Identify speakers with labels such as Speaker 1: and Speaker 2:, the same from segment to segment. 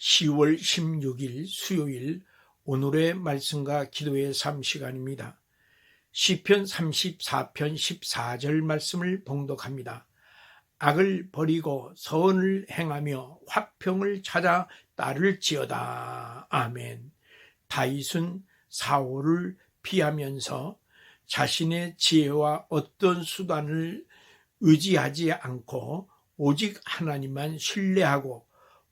Speaker 1: 10월 16일 수요일 오늘의 말씀과 기도의 삶 시간입니다. 시편 34편 14절 말씀을 봉독합니다. 악을 버리고 선을 행하며 화평을 찾아 따를지어다. 아멘. 다윗은 사울을 피하면서 자신의 지혜와 어떤 수단을 의지하지 않고 오직 하나님만 신뢰하고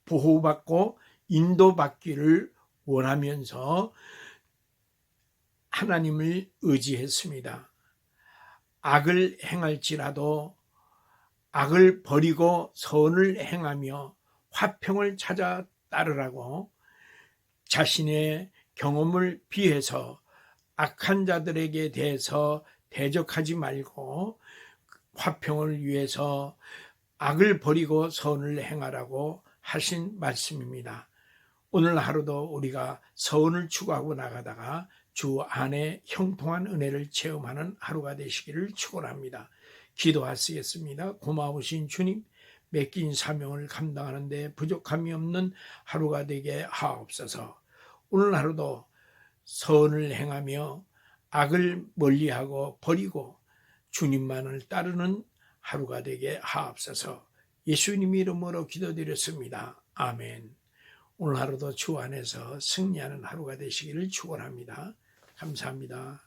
Speaker 1: 보호받고 인도받기를 원하면서 하나님을 의지했습니다. 악을 행할지라도 악을 버리고 선을 행하며 화평을 찾아 따르라고 자신의 경험을 비해서 악한 자들에게 대해서 대적하지 말고 화평을 위해서 악을 버리고 선을 행하라고 하신 말씀입니다. 오늘 하루도 우리가 선을 추구하고 나가다가 주 안에 형통한 은혜를 체험하는 하루가 되시기를 축원합니다. 기도하시겠습니다. 고마우신 주님, 맡긴 사명을 감당하는데 부족함이 없는 하루가 되게 하옵소서. 오늘 하루도 선을 행하며 악을 멀리하고 버리고 주님만을 따르는 하루가 되게 하옵소서. 예수님 이름으로 기도드렸습니다. 아멘. 오늘 하루도 주 안에서 승리하는 하루가 되시기를 축원합니다. 감사합니다.